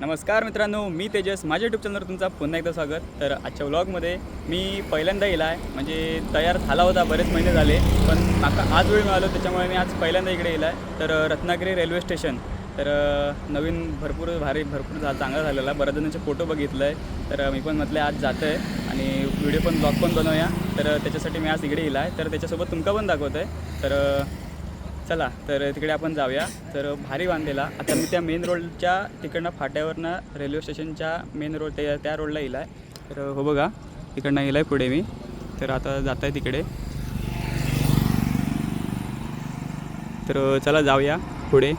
नमस्कार मित्रांनो मी तेजस. माझ्या यूट्यूब चॅनलवर तुमचा पुन्हा एकदा स्वागत. तर आजच्या व्लॉगमध्ये मी पहिल्यांदा येला आहे म्हणजे तयार झाला होता बरेच महिने झाले. पण माका आज वेळ मिळालो त्याच्यामुळे मी आज पहिल्यांदा इकडे येला आहे तर रत्नागिरी रेल्वे स्टेशन तर नवीन भरपूर भारी भरपूर झा चांगला झालेला. बऱ्याच जणांचे फोटो बघितलं आहे तर मी पण म्हटलं आज जातं आहे आणि व्हिडिओ पण ब्लॉग पण बनवूया. तर त्याच्यासाठी मी आज इकडे येला आहे तर त्याच्यासोबत तुमका पण दाखवत आहे तर चला तर तिकडे आपण जाऊया. तर भारी बांधलेला आता मी त्या मेन रोडच्या तिकडनं फाट्यावरनं रेल्वे स्टेशनच्या मेन रोड त्या त्या रोडला येईल आहे तर हो बघा तिकडनं येईल आहे पुढे मी. तर आता जात आहे तिकडे. तर चला जाऊया पुढे.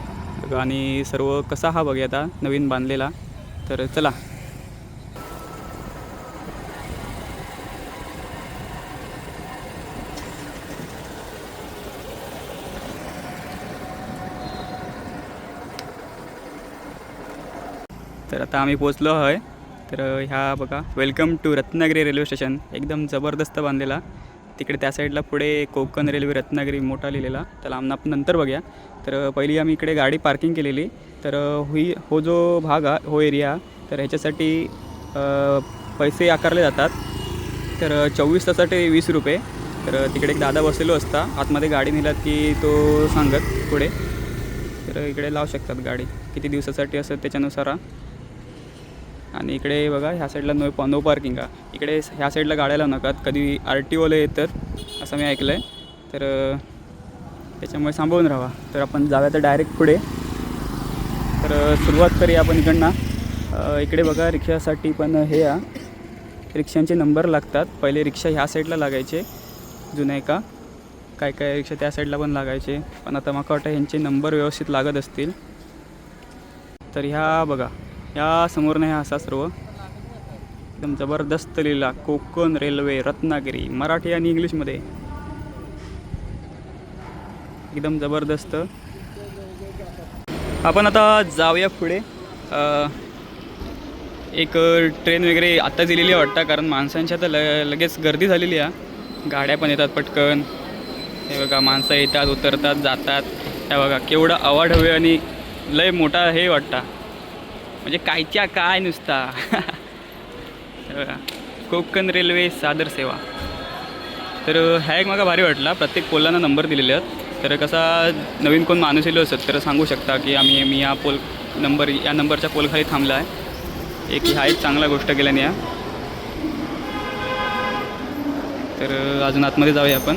आणि सर्व कसा हा बघूया आता नवीन बांधलेला. तर चला. तर आता आम्ही पोचलो आहे. तर ह्या बघा welcome to Ratnagiri railway station एकदम जबरदस्त बांधलेला. तिकडे त्या साईडला पुढे कोकण रेल्वे रत्नागिरी मोठा लिहिलेला. त्याला आम्ही आपण नंतर बघूया. तर पहिली आम्ही इकडे गाडी पार्किंग केलेली. तर हुई हो जो भाग हा हो एरिया तर ह्याच्यासाठी पैसे आकारले जातात. तर चोवीस तासासाठी वीस रुपये. तर तिकडे एक दादा बसलेलो असता. आतमध्ये गाडी नेलात की तो सांगत पुढे. तर इकडे लावू शकतात गाडी. किती दिवसासाठी असं त्याच्यानुसार आणि इकडे बघा ह्या साईडला नो नो पार्किंग आहे इकडे ह्या साईडला गाड्या लावू नकात कधी आर टी ओला येतात असं मी ऐकलं आहे तर त्याच्यामुळे सांभाळून राहा. तर आपण जाऊया तर डायरेक्ट पुढे. तर सुरुवात करूया आपण इकडनं. इकडे बघा रिक्षासाठी पण हे आ रिक्षांचे नंबर लागतात. पहिले रिक्षा ह्या साईडला लागायचे जुन्या एका. काय काय रिक्षा त्या साईडला पण लागायचे. पण आता मला वाटतं ह्यांचे नंबर व्यवस्थित लागत असतील. तर ह्या बघा ह्या समोरनं ह्या असा सर्व. एकदम जबरदस्त लिहिला. कोकण रेल्वे रत्नागिरी मराठी आणि इंग्लिशमध्ये. एकदम जबरदस्त. आपण आता जाऊया पुढे. एक ट्रेन वगैरे आत्ताच दिलेली आहे वाटतं कारण माणसांच्या तर ल लगेच गर्दी झालेली आहे. गाड्या पण येतात पटकन. हे बघा माणसं येतात उतरतात जातात. हे बघा केवढं आवाढ आणि लय मोठा हे वाटता. म्हणजे कायच्या काय नुसता. कोकण रेल्वे सादर सेवा. तर ह्या एक मला भारी वाटला. प्रत्येक पोलांना नंबर दिलेले आहेत. तर कसा नवीन कोण माणूस येलो असत तर सांगू शकता की आम्ही मी या पोल नंबर या नंबरच्या पोलखाली थांबला आहे एक हा एक चांगला गोष्ट केल्याने या. तर अजून आतमध्ये जाऊया आपण.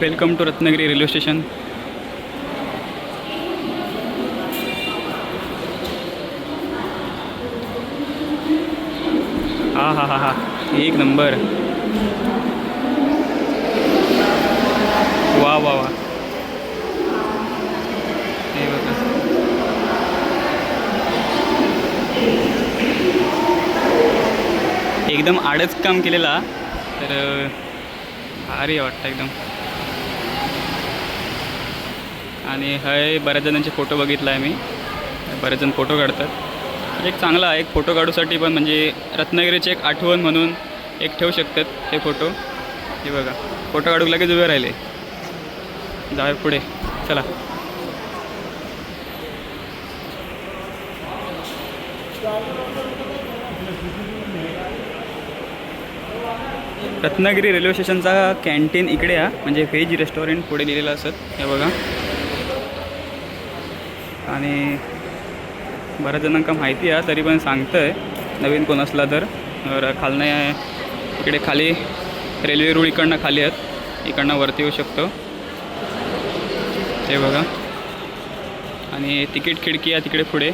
Welcome to Ratnagiri railway station. हा हा हा हा. एक नंबर. वा वा वा. हे बघा. एकदम आडच काम केलेला तर भारी वाटतं एकदम. आणि हे बऱ्याच जणांचे फोटो बघितला आहे मी. बरेच जण फोटो काढतात. म्हणजे एक चांगला आहे एक फोटो काढूसाठी पण म्हणजे रत्नागिरीची एक आठवण म्हणून एक ठेवू शकतात हे फोटो. हे बघा फोटो काढू लगेच उभे राहिले. जाऊया पुढे चला. रत्नागिरी रेल्वे स्टेशनचा कॅन्टीन इकडे आहे म्हणजे व्हेज रेस्टॉरंट पुढे लिहिलेलं असत हे बघा. आणि बऱ्याच जणांका माहिती आहे तरी पण सांगतं आहे नवीन कोण असला तर. खालनं इकडे खाली रेल्वे रूळ इकडनं खाली आहेत. इकडनं वरती येऊ शकतो. ते बघा. आणि तिकीट खिडकी आहे तिकडे पुढे.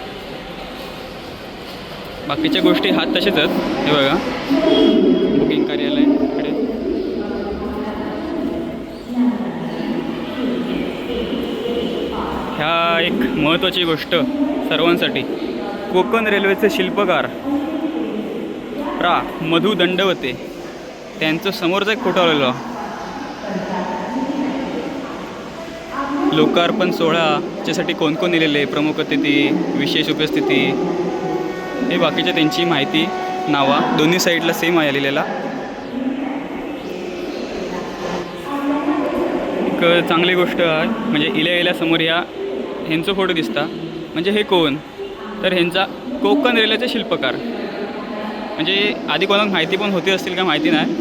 बाकीच्या गोष्टी हात तसेच आहेत. हे बघा. ह्या एक महत्त्वाची गोष्ट सर्वांसाठी. कोकण रेल्वेचे शिल्पकार प्रा. मधु दंडवते. त्यांचं समोरचा एक फोटो आलेलो. लोकार्पण सोहळाच्यासाठी कोण कोण नेलेले प्रमुख अतिथी विशेष उपस्थिती. हे बाकीच्या त्यांची माहिती नावा. दोन्ही साईडला सेम आहे लिहिलेला चांगली गोष्ट आहे म्हणजे इल्या इल्यासमोर या. ह्यांचं फोटो दिसता. म्हणजे हे कोण? तर ह्यांचा कोकण रेल्वेचे शिल्पकार. म्हणजे आधी कोणाक माहिती पण होती असतील का माहिती नाही.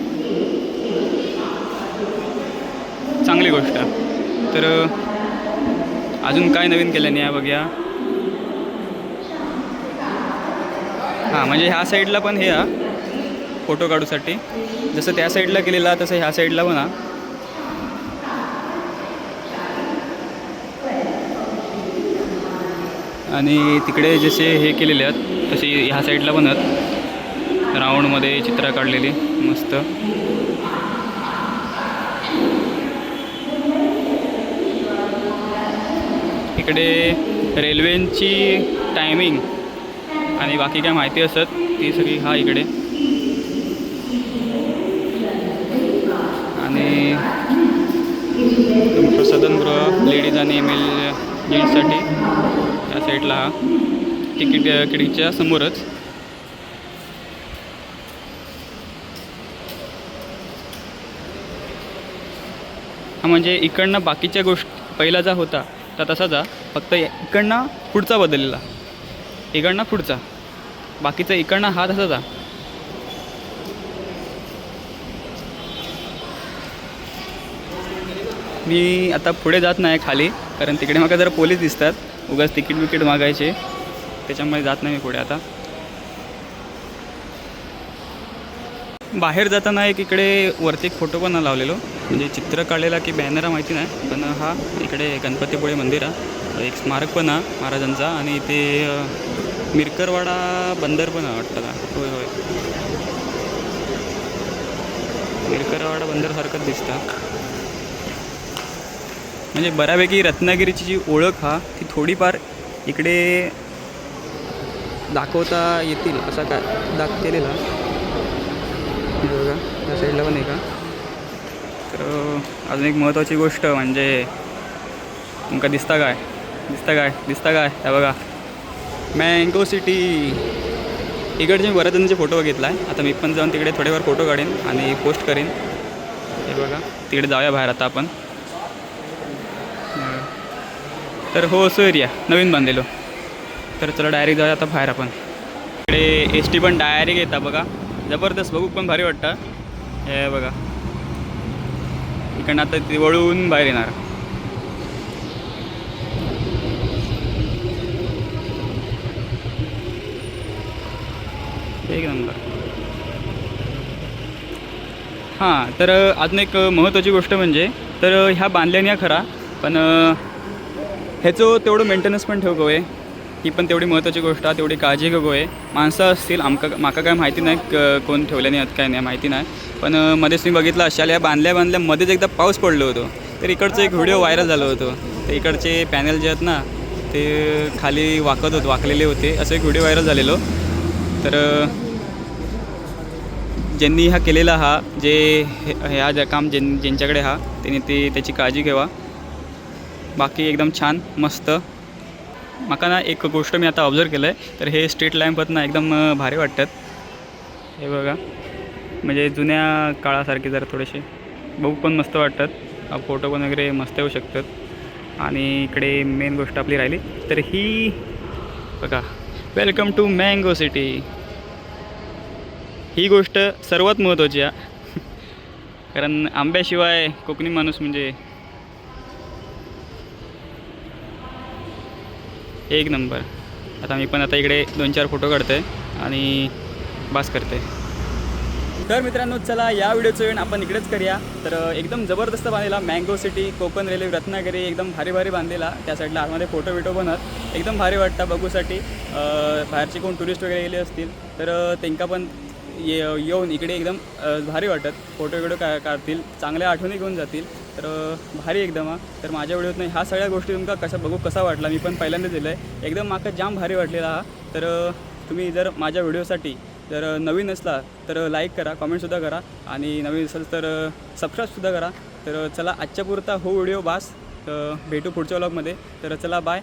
चांगली गोष्ट. तर अजून काय नवीन केल्याने या बघूया. हां म्हणजे ह्या साईडला पण हे हा फोटो काढूसाठी. जसं त्या साईडला केलेला तसं ह्या साईडला पण हा. आणि तिकडे जसे हे केलेले आहेत तसे ह्या साईडला पण आहेत. राऊंडमध्ये चित्र काढलेली मस्त. इकडे रेल्वेची टायमिंग आणि बाकी काय माहिती असत ती सगळी हा इकडे. आणि प्रसाधनगृह लेडीज आणि एम एल जेंट्ससाठी त्या साईडला हा. तिकीट खिडकीच्या समोरच. हा म्हणजे इकडनं बाकीच्या गोष्ट पहिला जा होता तर तसा जा. फक्त इकडनं पुढचा बदललेला इकडनं पुढचा. बाकीचा इकडनं हा तसा जा. मी आता पुढे जात नाही खाली कारण तिकडे मला जरा पोलीस दिसतात. उगाच तिकीट विकीट मागायचे. त्याच्यामुळे जात नाही मी पुढे आता. बाहेर जाताना एक इकडे वरती एक फोटो पण लावलेलो. म्हणजे चित्र काढलेला की बॅनर माहिती नाही पण हा इकडे गणपतीपुळे मंदिर आहे एक स्मारक पण आहे महाराजांचा आणि ते मिरकरवाडा बंदर पण आहे वाटतं का? होय होय. मिरकरवाडा बंदरसारखंच दिसतं. म्हणजे बऱ्यापैकी रत्नागिरीची जी ओळख हा ती थोडीफार इकडे दाखवता येतील असा काय दाख केलेला बघा त्या साईडला पण आहे का तर अजून एक महत्त्वाची गोष्ट म्हणजे तुमका दिसता काय? दिसता काय? दिसता काय? हे बघा. मँगो सिटी इकडचे मी बऱ्याच जणांचे फोटो बघितला आहे आता मी पण जाऊन तिकडे थोडेफार फोटो काढेन आणि पोस्ट करेन. हे बघा तिकडे जाऊया बाहेर आता आपण. तर हो असं एरिया नवीन बांधलेलो. तर चला डायरेक्ट जाऊया आता बाहेर आपण. इकडे एस टी पण डायरेक्ट येतात बघा. जबरदस्त बघू पण भारी वाटतं. हे बघा. इकडनं आता ती वळून बाहेर येणार. एक नंबर. हां तर अजून एक महत्त्वाची गोष्ट म्हणजे तर ह्या बांधल्याने खरा पण ह्याचं तेवढं मेंटेनन्स पण ठेव आहे ही पण तेवढी महत्त्वाची गोष्ट आहे तेवढी काळजी घेऊ आहे माणसं असतील आमका माका काय माहिती नाही क- कोण ठेवल्याने आहेत काय नाही माहिती नाही. पण मध्येच मी बघितलं अशाला या बांधल्या बांधल्या मध्येच एकदा पाऊस पडलो होतो. तर इकडचं एक व्हिडिओ व्हायरल झालं होतं. तर इकडचे पॅनल जे आहेत ना ते खाली वाकत होते वाकलेले होते. असं एक व्हिडिओ व्हायरल झालेलो. तर ज्यांनी हा केलेला हा जे हे- ह्या ज्या काम ज्यां ज्यांच्याकडे हा त्यांनी ते त्याची काळजी घ्यावा. बाकी एकदम छान मस्त. माका ना एक गोष्ट मी आता ऑब्झर्व केलं आहे तर हे स्ट्रीट लॅम्प ना एकदम भारी वाटतात. हे बघा. म्हणजे जुन्या काळासारखे जरा थोडेसे बघू पण मस्त वाटतात. फोटो पण वगैरे मस्त येऊ शकतात. आणि इकडे मेन गोष्ट आपली राहिली तर ही बघा. वेलकम टू मँगो सिटी ही गोष्ट सर्वात महत्त्वाची आहे. कारण आंब्याशिवाय कोकणी माणूस म्हणजे एक नंबर. आता मी पण आता इकडे दोन चार फोटो काढतोय आणि बास करते तर मित्रांनो चला या व्हिडिओचं वेळ आपण इकडेच करूया. तर एकदम जबरदस्त बांधलेला mango city Konkan railway Ratnagiri एकदम भारी भारी बांधलेला. त्या साईडला आतमध्ये फोटो बिटो बनत. एकदम भारी वाटतं बघूसाठी. बाहेरचे कोण टुरिस्ट वगैरे गेले असतील तर त्यांना त्यांका पण ये येऊन इकडे एकदम भारी वाटत. फोटो बिटो का काढतील चांगल्या आठवणी घेऊन जातील. तर भारी एकदम हा. तर माझ्या व्हिडिओत नाही ह्या सगळ्या गोष्टी तुमका कशा बघू कसा वाटला मी पण पहिल्यांदा दिलं आहे एकदम माका जाम भारी वाटलेला हा. तर तुम्ही जर माझ्या व्हिडिओसाठी जर नवीन असला तर लाईक करा कमेंटसुद्धा करा आणि नवीन असेल तर सबस्क्राईबसुद्धा करा. तर चला आजच्या पुरता हो व्हिडिओ बास भेटू पुढच्या व्लॉगमध्ये तर चला बाय.